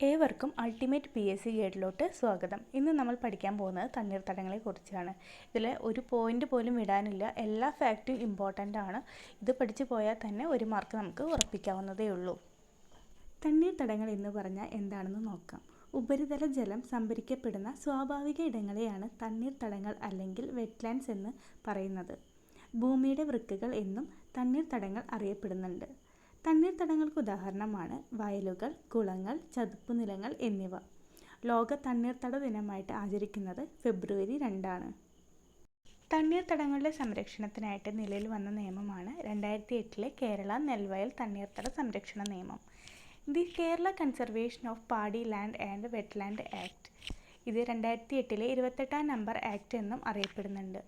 ഏവർക്കും ultimate P S C ഗൈഡിലോട്ട് സ്വാഗതം. ഇന്ന് നമ്മൾ പഠിക്കാൻ പോകുന്നത് തണ്ണീർത്തടങ്ങളെ കുറിച്ചാണ് ഇതിൽ ഒരു പോയിന്റ് പോലും വിടാനില്ല. എല്ലാ ഫാക്റ്റും ഇമ്പോർട്ടന്റ് ആണ്. ഇത് പഠിച്ചു പോയാൽ തന്നെ ഒരു മാർക്ക് നമുക്ക് ഉറപ്പിക്കാവുന്നതേ ഉള്ളൂ. തണ്ണീർത്തടങ്ങൾ എന്ന് പറഞ്ഞാൽ എന്താണെന്ന് നോക്കാം. ഉപരിതല ജലം സംഭരിക്കപ്പെടുന്ന സ്വാഭാവിക ഇടങ്ങളെയാണ് തണ്ണീർത്തടങ്ങൾ അല്ലെങ്കിൽ വെറ്റ്ലാൻഡ്സ് എന്ന് പറയുന്നത്. ഭൂമിയുടെ വൃക്കകൾ എന്നും തണ്ണീർത്തടങ്ങൾ അറിയപ്പെടുന്നുണ്ട്. തണ്ണീർത്തടങ്ങൾക്ക് ഉദാഹരണമാണ് വയലുകൾ കുളങ്ങൾ ചതുപ്പ് നിലങ്ങൾ എന്നിവ. ലോക തണ്ണീർത്തട ദിനമായിട്ട് ആചരിക്കുന്നത് ഫെബ്രുവരി രണ്ടാണ്. തണ്ണീർത്തടങ്ങളുടെ സംരക്ഷണത്തിനായിട്ട് നിലവിൽ വന്ന നിയമമാണ് രണ്ടായിരത്തി എട്ടിലെ കേരള നെൽവയൽ തണ്ണീർത്തട സംരക്ഷണ നിയമം. The Kerala conservation of paddy land and wetland act. ഇത് രണ്ടായിരത്തി എട്ടിലെ ഇരുപത്തെട്ടാം നമ്പർ ആക്ട് എന്നും അറിയപ്പെടുന്നുണ്ട്.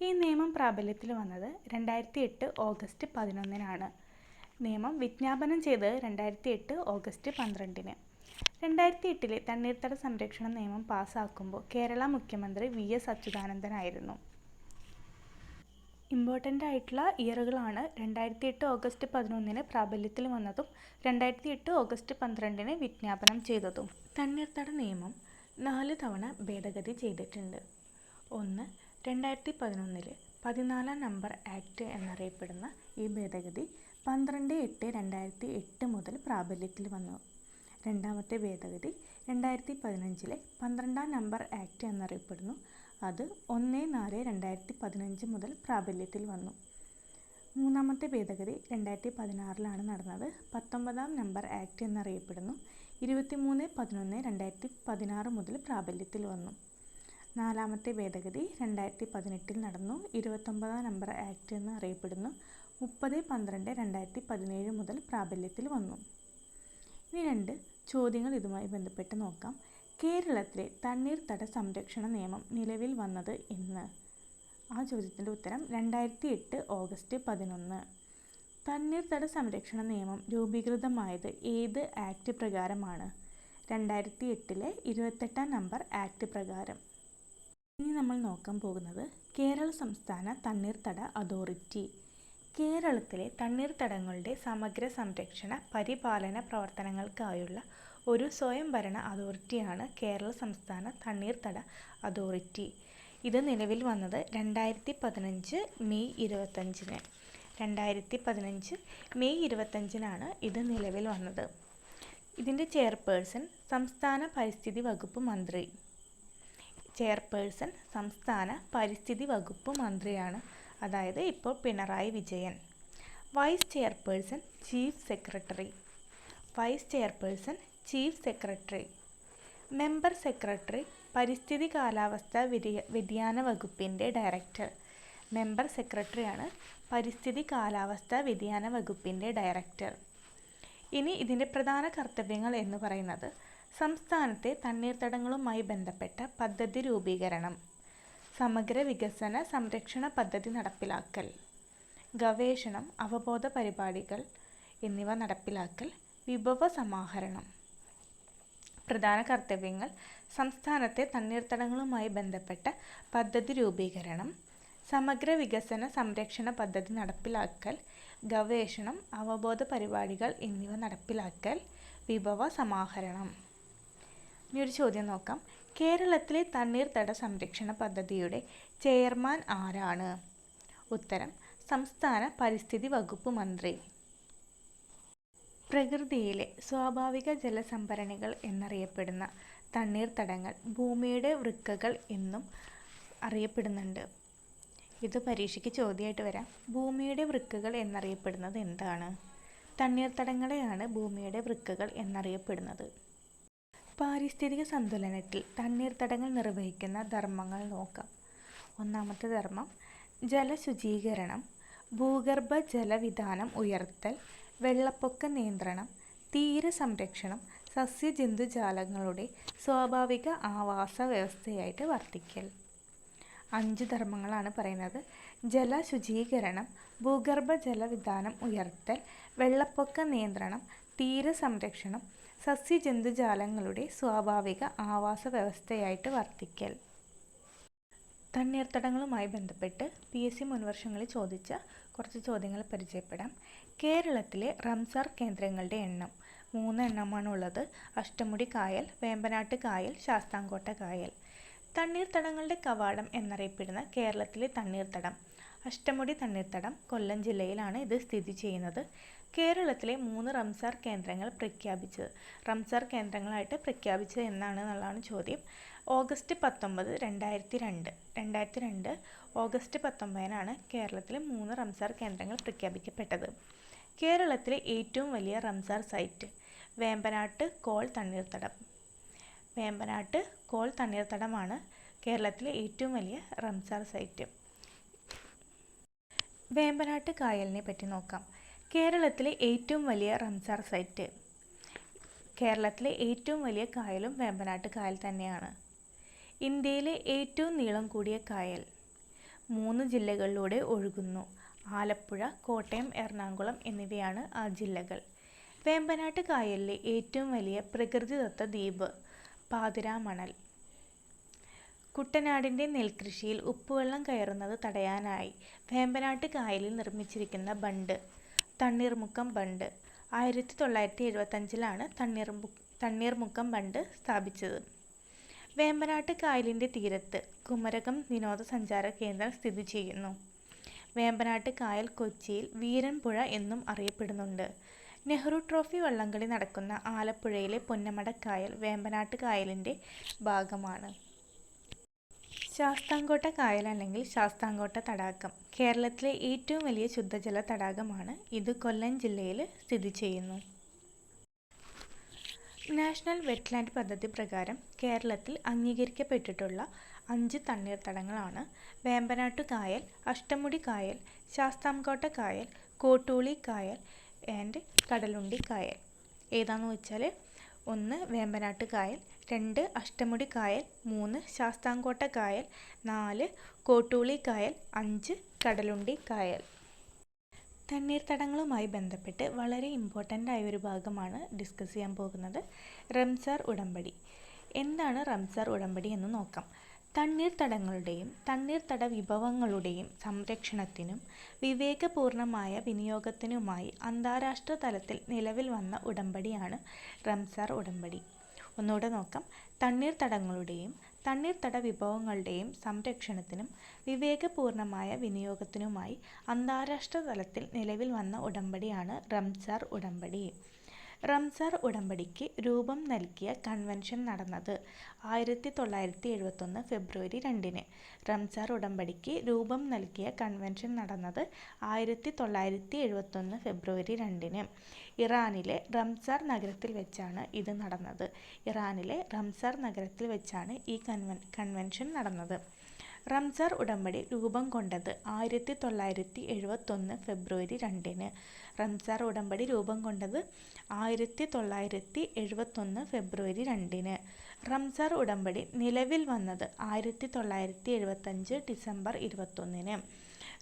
ഈ നിയമം പ്രാബല്യത്തിൽ വന്നത് രണ്ടായിരത്തി എട്ട് ഓഗസ്റ്റ് പതിനൊന്നിനാണ്. നിയമം വിജ്ഞാപനം ചെയ്തത് രണ്ടായിരത്തി എട്ട് ഓഗസ്റ്റ് പന്ത്രണ്ടിന്. രണ്ടായിരത്തി എട്ടിലെ തണ്ണീർത്തട സംരക്ഷണ നിയമം പാസ്സാക്കുമ്പോൾ കേരള മുഖ്യമന്ത്രി വി. എസ്. അച്യുതാനന്ദനായിരുന്നു ഇമ്പോർട്ടന്റ് ആയിട്ടുള്ള ഇയറുകളാണ് രണ്ടായിരത്തി എട്ട് ഓഗസ്റ്റ് പതിനൊന്നിന് പ്രാബല്യത്തിൽ വന്നതും രണ്ടായിരത്തി എട്ട് ഓഗസ്റ്റ് പന്ത്രണ്ടിന് വിജ്ഞാപനം ചെയ്തതും. തണ്ണീർത്തട നിയമം നാല് തവണ ഭേദഗതി ചെയ്തിട്ടുണ്ട്. ഒന്ന് രണ്ടായിരത്തി പതിനൊന്നിൽ പതിനാലാം നമ്പർ ആക്ട് എന്നറിയപ്പെടുന്ന ഈ ഭേദഗതി പന്ത്രണ്ട് എട്ട് രണ്ടായിരത്തി എട്ട് മുതൽ പ്രാബല്യത്തിൽ വന്നു. രണ്ടാമത്തെ ഭേദഗതി രണ്ടായിരത്തി പതിനഞ്ചിലെ പന്ത്രണ്ടാം നമ്പർ ആക്ട് എന്നറിയപ്പെടുന്നു. അത് ഒന്ന് നാല് രണ്ടായിരത്തി പതിനഞ്ച് മുതൽ പ്രാബല്യത്തിൽ വന്നു. മൂന്നാമത്തെ ഭേദഗതി രണ്ടായിരത്തി പതിനാറിലാണ് നടന്നത്. പത്തൊമ്പതാം നമ്പർ ആക്ട് എന്നറിയപ്പെടുന്നു. ഇരുപത്തി മൂന്ന് പതിനൊന്ന് രണ്ടായിരത്തി പതിനാറ് മുതൽ പ്രാബല്യത്തിൽ വന്നു. നാലാമത്തെ ഭേദഗതി രണ്ടായിരത്തി പതിനെട്ടിൽ നടന്നു. ഇരുപത്തൊമ്പതാം നമ്പർ ആക്ട് എന്ന് അറിയപ്പെടുന്നു മുപ്പത് പന്ത്രണ്ട് രണ്ടായിരത്തി പതിനേഴ് മുതൽ പ്രാബല്യത്തിൽ വന്നു. ഇനി രണ്ട് ചോദ്യങ്ങൾ ഇതുമായി ബന്ധപ്പെട്ട് നോക്കാം. കേരളത്തിലെ തണ്ണീർത്തട സംരക്ഷണ നിയമം നിലവിൽ വന്നത് എന്ന്. ആ ചോദ്യത്തിന്റെ ഉത്തരം രണ്ടായിരത്തി എട്ട് ഓഗസ്റ്റ് പതിനൊന്ന്. തണ്ണീർത്തട സംരക്ഷണ നിയമം രൂപീകൃതമായത് ഏത് ആക്ട് പ്രകാരമാണ്? രണ്ടായിരത്തി എട്ടിലെ ഇരുപത്തെട്ടാം നമ്പർ ആക്ട് പ്രകാരം. ഇനി നമ്മൾ നോക്കാൻ പോകുന്നത് കേരള സംസ്ഥാന തണ്ണീർത്തട അതോറിറ്റി. കേരളത്തിലെ തണ്ണീർത്തടങ്ങളുടെ സമഗ്ര സംരക്ഷണ പരിപാലന പ്രവർത്തനങ്ങൾക്കായുള്ള ഒരു സ്വയംഭരണ അതോറിറ്റിയാണ് കേരള സംസ്ഥാന തണ്ണീർത്തട അതോറിറ്റി. ഇത് നിലവിൽ വന്നത് രണ്ടായിരത്തി പതിനഞ്ച് മെയ് ഇരുപത്തഞ്ചിന്. രണ്ടായിരത്തി പതിനഞ്ച് മെയ് ഇരുപത്തഞ്ചിനാണ് ഇത് നിലവിൽ വന്നത്. ഇതിന്റെ ചെയർപേഴ്സൺ സംസ്ഥാന പരിസ്ഥിതി വകുപ്പ് മന്ത്രി. ചെയർപേഴ്സൺ സംസ്ഥാന പരിസ്ഥിതി വകുപ്പ് മന്ത്രിയാണ് അതായത് ഇപ്പോൾ Pinarayi Vijayan. Vice chairperson chief secretary vice chairperson chief secretary member secretary പരിസ്ഥിതി കാലാവസ്ഥ വ്യതിയ വ്യതിയാന വകുപ്പിന്റെ ഡയറക്ടർ മെമ്പർ സെക്രട്ടറിയാണ് പരിസ്ഥിതി കാലാവസ്ഥ വ്യതിയാന വകുപ്പിന്റെ ഡയറക്ടർ ഇനി ഇതിന്റെ പ്രധാന കർത്തവ്യങ്ങൾ എന്ന് പറയുന്നത് സംസ്ഥാനത്തെ തണ്ണീർത്തടങ്ങളുമായി ബന്ധപ്പെട്ട പദ്ധതി രൂപീകരണം. സമഗ്ര വികസന സംരക്ഷണ പദ്ധതി നടപ്പിലാക്കൽ ഗവേഷണം അവബോധ പരിപാടികൾ എന്നിവ നടപ്പിലാക്കൽ വിഭവ സമാഹരണം പ്രധാന കർത്തവ്യങ്ങൾ സംസ്ഥാനത്തെ തണ്ണീർത്തടങ്ങളുമായി ബന്ധപ്പെട്ട പദ്ധതി രൂപീകരണം സമഗ്ര വികസന സംരക്ഷണ പദ്ധതി നടപ്പിലാക്കൽ ഗവേഷണം അവബോധ പരിപാടികൾ എന്നിവ നടപ്പിലാക്കൽ വിഭവ സമാഹരണം. ഇനി ഒരു ചോദ്യം നോക്കാം. കേരളത്തിലെ തണ്ണീർത്തട സംരക്ഷണ പദ്ധതിയുടെ ചെയർമാൻ ആരാണ്? ഉത്തരം സംസ്ഥാന പരിസ്ഥിതി വകുപ്പ് മന്ത്രി. പ്രകൃതിയിലെ സ്വാഭാവിക ജലസംഭരണികൾ എന്നറിയപ്പെടുന്ന തണ്ണീർത്തടങ്ങൾ ഭൂമിയുടെ വൃക്കകൾ എന്നും അറിയപ്പെടുന്നുണ്ട്. ഇത് പരീക്ഷയ്ക്ക് ചോദ്യമായിട്ട് വരാം. ഭൂമിയുടെ വൃക്കകൾ എന്നറിയപ്പെടുന്നത് എന്താണ്? തണ്ണീർത്തടങ്ങളെയാണ് ഭൂമിയുടെ വൃക്കകൾ എന്നറിയപ്പെടുന്നത്. പാരിസ്ഥിതിക സന്തുലനത്തിൽ തണ്ണീർത്തടങ്ങൾ നിർവഹിക്കുന്ന ധർമ്മങ്ങൾ നോക്കാം. ഒന്നാമത്തെ ധർമ്മം ജലശുചീകരണം ഭൂഗർഭ ജലവിധാനം ഉയർത്തൽ വെള്ളപ്പൊക്ക നിയന്ത്രണം തീര സംരക്ഷണം സസ്യജന്തുജാലങ്ങളുടെ സ്വാഭാവിക ആവാസ വ്യവസ്ഥയായിട്ട് വർദ്ധിക്കൽ അഞ്ച് ധർമ്മങ്ങളാണ് പറയുന്നത്. ജലശുചീകരണം ഭൂഗർഭ ജലവിധാനം ഉയർത്തൽ വെള്ളപ്പൊക്ക നിയന്ത്രണം തീര സംരക്ഷണം സസ്യജന്തുജാലങ്ങളുടെ സ്വാഭാവിക ആവാസ വ്യവസ്ഥയായിട്ട് വർത്തിക്കൽ. തണ്ണീർത്തടങ്ങളുമായി ബന്ധപ്പെട്ട് പി എസ് സി മുൻവർഷങ്ങളിൽ ചോദിച്ച കുറച്ച് ചോദ്യങ്ങൾ പരിചയപ്പെടാം. കേരളത്തിലെ റംസാർ കേന്ദ്രങ്ങളുടെ എണ്ണം മൂന്നെണ്ണമാണ് ഉള്ളത് അഷ്ടമുടി കായൽ വേമ്പനാട്ട് കായൽ ശാസ്താംകോട്ട കായൽ. തണ്ണീർത്തടങ്ങളുടെ കവാടം എന്നറിയപ്പെടുന്ന കേരളത്തിലെ തണ്ണീർത്തടം. അഷ്ടമുടി തണ്ണീർത്തടം കൊല്ലം ജില്ലയിലാണ് ഇത് സ്ഥിതി ചെയ്യുന്നത്. കേരളത്തിലെ മൂന്ന് റംസാർ കേന്ദ്രങ്ങൾ പ്രഖ്യാപിച്ചത്. റംസാർ കേന്ദ്രങ്ങളായിട്ട് പ്രഖ്യാപിച്ചത് എന്നാണ് എന്നുള്ളതാണ് ചോദ്യം. ഓഗസ്റ്റ് പത്തൊമ്പത് രണ്ടായിരത്തി രണ്ട് രണ്ടായിരത്തി രണ്ട് ഓഗസ്റ്റ് പത്തൊമ്പതിനാണ് കേരളത്തിലെ മൂന്ന് റംസാർ കേന്ദ്രങ്ങൾ പ്രഖ്യാപിക്കപ്പെട്ടത്. കേരളത്തിലെ ഏറ്റവും വലിയ റംസാർ സൈറ്റ് വേമ്പനാട്ട് കോൾ തണ്ണീർത്തടം. വേമ്പനാട്ട് കോൾ തണ്ണീർത്തടമാണ് കേരളത്തിലെ ഏറ്റവും വലിയ റംസാർ സൈറ്റ്. വേമ്പനാട്ട് കായലിനെ പറ്റി നോക്കാം. കേരളത്തിലെ ഏറ്റവും വലിയ റംസാർ സൈറ്റ്. കേരളത്തിലെ ഏറ്റവും വലിയ കായലും വേമ്പനാട്ട് കായൽ തന്നെയാണ്. ഇന്ത്യയിലെ ഏറ്റവും നീളം കൂടിയ കായൽ മൂന്ന് ജില്ലകളിലൂടെ ഒഴുകുന്നു. ആലപ്പുഴ കോട്ടയം എറണാകുളം എന്നിവയാണ് ആ ജില്ലകൾ. വേമ്പനാട്ട് കായലിലെ ഏറ്റവും വലിയ പ്രകൃതിദത്ത ദ്വീപ് പാതിരാമണൽ കുട്ടനാടിന്റെ നെൽകൃഷിയിൽ ഉപ്പുവെള്ളം കയറുന്നത് തടയാനായി വേമ്പനാട്ട് കായലിൽ നിർമ്മിച്ചിരിക്കുന്ന ബണ്ട് തണ്ണീർമുക്കം ബണ്ട്. ആയിരത്തി തൊള്ളായിരത്തി എഴുപത്തഞ്ചിലാണ് തണ്ണീർമു തണ്ണീർമുക്കം ബണ്ട് സ്ഥാപിച്ചത്. വേമ്പനാട്ട് കായലിന്റെ തീരത്ത് കുമരകം വിനോദസഞ്ചാര കേന്ദ്രം സ്ഥിതി ചെയ്യുന്നു. വേമ്പനാട്ട് കായൽ കൊച്ചിയിൽ വീരൻപുഴ എന്നും അറിയപ്പെടുന്നുണ്ട്. നെഹ്റു ട്രോഫി വള്ളംകളി നടക്കുന്ന ആലപ്പുഴയിലെ പൊന്നമടക്കായൽ വേമ്പനാട്ട് കായലിന്റെ ഭാഗമാണ്. ശാസ്താംകോട്ട കായൽ അല്ലെങ്കിൽ ശാസ്താംകോട്ട തടാകം. കേരളത്തിലെ ഏറ്റവും വലിയ ശുദ്ധജല തടാകമാണ് ഇത് കൊല്ലം ജില്ലയിൽ സ്ഥിതി ചെയ്യുന്നു. നാഷണൽ വെറ്റ്ലാൻഡ് പദ്ധതി പ്രകാരം കേരളത്തിൽ അംഗീകരിക്കപ്പെട്ടിട്ടുള്ള അഞ്ച് തണ്ണീർത്തടങ്ങളാണ് വേമ്പനാട്ടു കായൽ അഷ്ടമുടി കായൽ ശാസ്താംകോട്ട കായൽ കോട്ടൂളി കായൽ ആൻഡ് കടലുണ്ടി കായൽ. ഏതാണെന്ന് വെച്ചാൽ ഒന്ന് വേമ്പനാട്ട് കായൽ രണ്ട് അഷ്ടമുടി കായൽ മൂന്ന് ശാസ്താംകോട്ട കായൽ നാല് കോട്ടൂളി കായൽ അഞ്ച് കടലുണ്ടി കായൽ. തണ്ണീർത്തടങ്ങളുമായി ബന്ധപ്പെട്ട് വളരെ ഇമ്പോർട്ടന്റ് ആയ ഒരു ഭാഗമാണ് ഡിസ്കസ് ചെയ്യാൻ പോകുന്നത്. റംസാർ ഉടമ്പടി. എന്താണ് റംസാർ ഉടമ്പടി എന്ന് നോക്കാം. തണ്ണീർത്തടങ്ങളുടെയും തണ്ണീർത്തട വിഭവങ്ങളുടെയും സംരക്ഷണത്തിനും വിവേകപൂർണമായ വിനിയോഗത്തിനുമായി അന്താരാഷ്ട്ര തലത്തിൽ നിലവിൽ വന്ന ഉടമ്പടിയാണ് റംസാർ ഉടമ്പടി. ഒന്നുകൂടെ നോക്കാം. തണ്ണീർത്തടങ്ങളുടെയും തണ്ണീർത്തട വിഭവങ്ങളുടെയും സംരക്ഷണത്തിനും വിവേകപൂർണമായ വിനിയോഗത്തിനുമായി അന്താരാഷ്ട്ര തലത്തിൽ നിലവിൽ വന്ന ഉടമ്പടിയാണ് റംസാർ ഉടമ്പടി. റംസാർ ഉടമ്പടിക്ക് രൂപം നൽകിയ കൺവെൻഷൻ നടന്നത് ആയിരത്തി തൊള്ളായിരത്തി എഴുപത്തൊന്ന് ഫെബ്രുവരി രണ്ടിന്. റംസാർ ഉടമ്പടിക്ക് രൂപം നൽകിയ കൺവെൻഷൻ നടന്നത് ആയിരത്തി തൊള്ളായിരത്തി എഴുപത്തൊന്ന് ഫെബ്രുവരി രണ്ടിന്. ഇറാനിലെ റംസാർ നഗരത്തിൽ വെച്ചാണ് ഇത് നടന്നത്. ഇറാനിലെ റംസാർ നഗരത്തിൽ വെച്ചാണ് ഈ കൺവെൻ കൺവെൻഷൻ നടന്നത്. റംസാർ ഉടമ്പടി രൂപം കൊണ്ടത് ആയിരത്തി തൊള്ളായിരത്തി എഴുപത്തൊന്ന് ഫെബ്രുവരി രണ്ടിന്. റംസാർ ഉടമ്പടി രൂപം കൊണ്ടത് ആയിരത്തി തൊള്ളായിരത്തി എഴുപത്തൊന്ന് ഫെബ്രുവരി രണ്ടിന്. റംസാർ ഉടമ്പടി നിലവിൽ വന്നത് ആയിരത്തി തൊള്ളായിരത്തി എഴുപത്തഞ്ച് ഡിസംബർ ഇരുപത്തൊന്നിന്.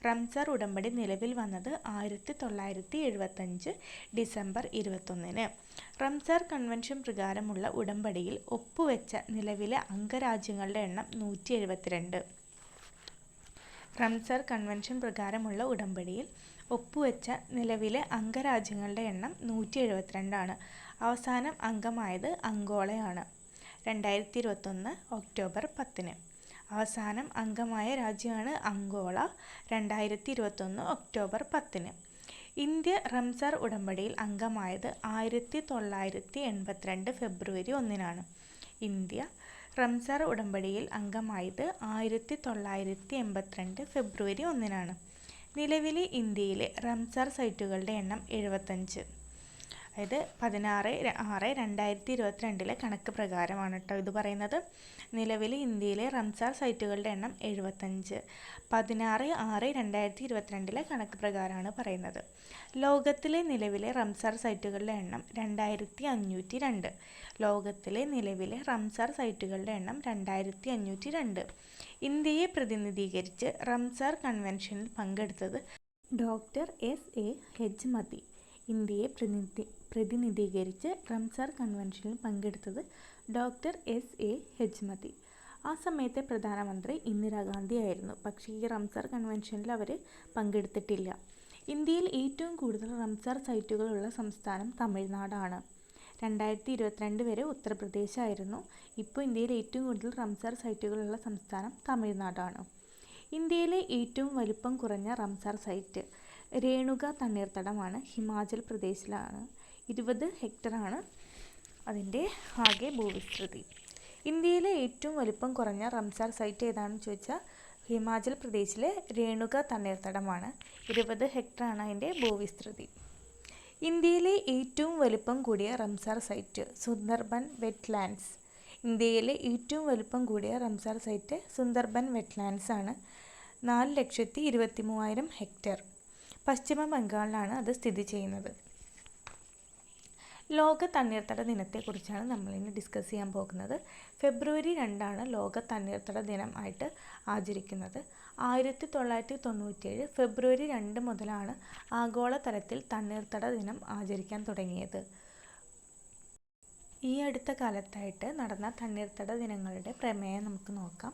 റംസാർ ഉടമ്പടി നിലവിൽ വന്നത് ആയിരത്തി തൊള്ളായിരത്തി എഴുപത്തഞ്ച് ഡിസംബർ ഇരുപത്തൊന്നിന്. റംസാർ കൺവെൻഷൻ പ്രകാരമുള്ള ഉടമ്പടിയിൽ ഒപ്പുവെച്ച നിലവിലെ അംഗരാജ്യങ്ങളുടെ എണ്ണം നൂറ്റി എഴുപത്തിരണ്ട് റംസാർ കൺവെൻഷൻ പ്രകാരമുള്ള ഉടമ്പടിയിൽ ഒപ്പുവെച്ച നിലവിലെ അംഗരാജ്യങ്ങളുടെ എണ്ണം നൂറ്റി എഴുപത്തിരണ്ടാണ് അവസാനം അംഗമായത് അങ്കോളയാണ്. രണ്ടായിരത്തി ഇരുപത്തൊന്ന് ഒക്ടോബർ പത്തിന്. അവസാനം അംഗമായ രാജ്യമാണ് അങ്കോള. രണ്ടായിരത്തി ഇരുപത്തൊന്ന് ഒക്ടോബർ പത്തിന്. ഇന്ത്യ റംസർ ഉടമ്പടിയിൽ അംഗമായത് ആയിരത്തി തൊള്ളായിരത്തി എൺപത്തിരണ്ട് ഫെബ്രുവരി ഒന്നിനാണ്. ഇന്ത്യ റംസാർ ഉടമ്പടിയിൽ അംഗമായത് ആയിരത്തി തൊള്ളായിരത്തി എൺപത്തിരണ്ട് ഫെബ്രുവരി ഒന്നിനാണ്. നിലവിലെ ഇന്ത്യയിലെ റംസാർ സൈറ്റുകളുടെ എണ്ണം എഴുപത്തഞ്ച് അതായത് പതിനാറ് ആറ് രണ്ടായിരത്തി ഇരുപത്തിരണ്ടിലെ കണക്ക് പ്രകാരമാണ് കേട്ടോ ഇത് പറയുന്നത്. നിലവിൽ ഇന്ത്യയിലെ റംസാർ സൈറ്റുകളുടെ എണ്ണം എഴുപത്തഞ്ച്. പതിനാറ് ആറ് രണ്ടായിരത്തി ഇരുപത്തിരണ്ടിലെ കണക്ക് പ്രകാരമാണ് പറയുന്നത്. ലോകത്തിലെ നിലവിലെ റംസാർ സൈറ്റുകളുടെ എണ്ണം രണ്ടായിരത്തി അഞ്ഞൂറ്റി രണ്ട് ലോകത്തിലെ നിലവിലെ റംസാർ സൈറ്റുകളുടെ എണ്ണം രണ്ടായിരത്തി അഞ്ഞൂറ്റി രണ്ട് ഇന്ത്യയെ പ്രതിനിധീകരിച്ച് റംസാർ കൺവെൻഷനിൽ പങ്കെടുത്തത് ഡോക്ടർ എസ് എ ഹെജ്മതി. ഇന്ത്യയെ പ്രതിനിധി പ്രതിനിധീകരിച്ച് റംസാർ കൺവെൻഷനിൽ പങ്കെടുത്തത് ഡോക്ടർ എസ് എ ഹെജ്മതി. ആ സമയത്തെ പ്രധാനമന്ത്രി ഇന്ദിരാഗാന്ധി ആയിരുന്നു. പക്ഷേ ഈ റംസാർ കൺവെൻഷനിൽ അവർ പങ്കെടുത്തിട്ടില്ല. ഇന്ത്യയിൽ ഏറ്റവും കൂടുതൽ റംസാർ സൈറ്റുകളുള്ള സംസ്ഥാനം തമിഴ്നാടാണ്. രണ്ടായിരത്തി ഇരുപത്തിരണ്ട് വരെ ഉത്തർപ്രദേശ് ആയിരുന്നു ഇപ്പോൾ ഇന്ത്യയിൽ ഏറ്റവും കൂടുതൽ റംസാർ സൈറ്റുകളുള്ള സംസ്ഥാനം തമിഴ്നാടാണ്. ഇന്ത്യയിലെ ഏറ്റവും വലിപ്പം കുറഞ്ഞ റംസാർ സൈറ്റ് രേണുക തണ്ണീർത്തടമാണ് ഹിമാചൽ പ്രദേശിലാണ്. ഇരുപത് ഹെക്ടറാണ് അതിന്റെ ആകെ ഭൂവിസ്തൃതി. ഇന്ത്യയിലെ ഏറ്റവും വലിപ്പം കുറഞ്ഞ റംസാർ സൈറ്റ് ഏതാണെന്ന് ചോദിച്ചാൽ ഹിമാചൽ പ്രദേശിലെ രേണുക തണ്ണീർത്തടമാണ്. ഇരുപത് ഹെക്ടറാണ് അതിന്റെ ഭൂവിസ്തൃതി. ഇന്ത്യയിലെ ഏറ്റവും വലിപ്പം കൂടിയ റംസാർ സൈറ്റ് സുന്ദർബൻ വെറ്റ്ലാൻഡ്സ്. ഇന്ത്യയിലെ ഏറ്റവും വലിപ്പം കൂടിയ റംസാർ സൈറ്റ് സുന്ദർബൻ വെറ്റ്ലാൻഡ്സ് ആണ്. നാല് ലക്ഷത്തി ഇരുപത്തി മൂവായിരം ഹെക്ടർ. പശ്ചിമ ബംഗാളിലാണ് അത് സ്ഥിതി ചെയ്യുന്നത്. ലോക തണ്ണീർത്തട ദിനത്തെക്കുറിച്ചാണ് നമ്മളിന്ന് ഡിസ്കസ് ചെയ്യാൻ പോകുന്നത്. ഫെബ്രുവരി രണ്ടാണ് ലോക തണ്ണീർത്തട ദിനം ആയിട്ട് ആചരിക്കുന്നത്. ആയിരത്തി തൊള്ളായിരത്തി തൊണ്ണൂറ്റിയേഴ് ഫെബ്രുവരി രണ്ട് മുതലാണ് ആഗോളതലത്തിൽ തണ്ണീർത്തട ദിനം ആചരിക്കാൻ തുടങ്ങിയത്. ഈ അടുത്ത കാലത്തായിട്ട് നടന്ന തണ്ണീർത്തട ദിനങ്ങളുടെ പ്രമേയം നമുക്ക് നോക്കാം.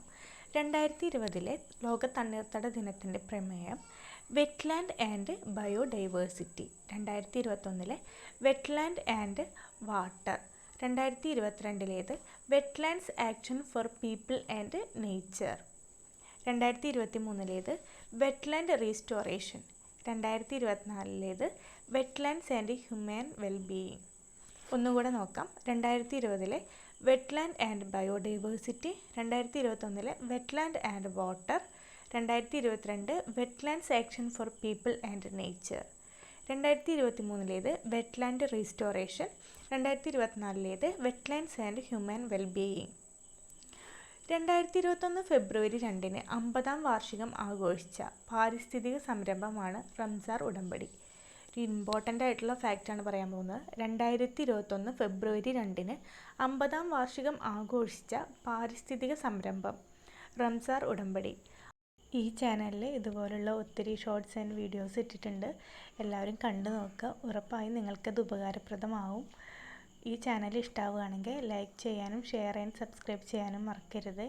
രണ്ടായിരത്തി ഇരുപതിലെ ലോക തണ്ണീർത്തട ദിനത്തിന്റെ പ്രമേയം വെറ്റ്ലാൻഡ് ആൻഡ് ബയോഡൈവേഴ്സിറ്റി രണ്ടായിരത്തി ഇരുപത്തൊന്നിലെ വെറ്റ്ലാൻഡ് ആൻഡ് വാട്ടർ രണ്ടായിരത്തി ഇരുപത്തിരണ്ടിലേത് wetlands action for people and nature രണ്ടായിരത്തി ഇരുപത്തി മൂന്നിലേത് വെറ്റ്ലാൻഡ് റീസ്റ്റോറേഷൻ രണ്ടായിരത്തി ഇരുപത്തിനാലിലേത് വെറ്റ്ലാൻഡ്സ് ആൻഡ് ഹ്യൂമൻ വെൽബീയിങ് ഒന്നുകൂടെ നോക്കാം. രണ്ടായിരത്തി ഇരുപതിലെ വെറ്റ്ലാൻഡ് ആൻഡ് ബയോഡൈവേഴ്സിറ്റി രണ്ടായിരത്തി ഇരുപത്തൊന്നിലെ വെറ്റ്ലാൻഡ് ആൻഡ് വാട്ടർ രണ്ടായിരത്തി ഇരുപത്തിരണ്ട് wetlands action for people and nature രണ്ടായിരത്തി ഇരുപത്തി മൂന്നിലേത് വെറ്റ്ലാൻഡ് റീസ്റ്റോറേഷൻ രണ്ടായിരത്തി ഇരുപത്തിനാലിലേത് വെറ്റ്ലാൻഡ്സ് ആൻഡ് ഹ്യൂമൻ വെൽബീയിങ് രണ്ടായിരത്തി ഇരുപത്തൊന്ന് ഫെബ്രുവരി രണ്ടിന് അമ്പതാം വാർഷികം ആഘോഷിച്ച പാരിസ്ഥിതിക സംരംഭമാണ് റംസാർ ഉടമ്പടി. ഒരു ഇമ്പോർട്ടന്റ് ആയിട്ടുള്ള ഫാക്റ്റാണ് പറയാൻ പോകുന്നത്. രണ്ടായിരത്തി ഇരുപത്തൊന്ന് ഫെബ്രുവരി രണ്ടിന് അമ്പതാം വാർഷികം ആഘോഷിച്ച പാരിസ്ഥിതിക സംരംഭം റംസാർ ഉടമ്പടി. ഈ ചാനലിൽ ഇതുപോലുള്ള ഒത്തിരി ഷോർട്സ് ആൻഡ് വീഡിയോസ് ഇട്ടിട്ടുണ്ട്. എല്ലാവരും കണ്ടു നോക്കുക. ഉറപ്പായും നിങ്ങൾക്കത് ഉപകാരപ്രദമാവും. ഈ ചാനൽ ഇഷ്ടമാവുകയാണെങ്കിൽ ലൈക്ക് ചെയ്യാനും ഷെയർ ആൻഡ് സബ്സ്ക്രൈബ് ചെയ്യാനും മറക്കരുത്.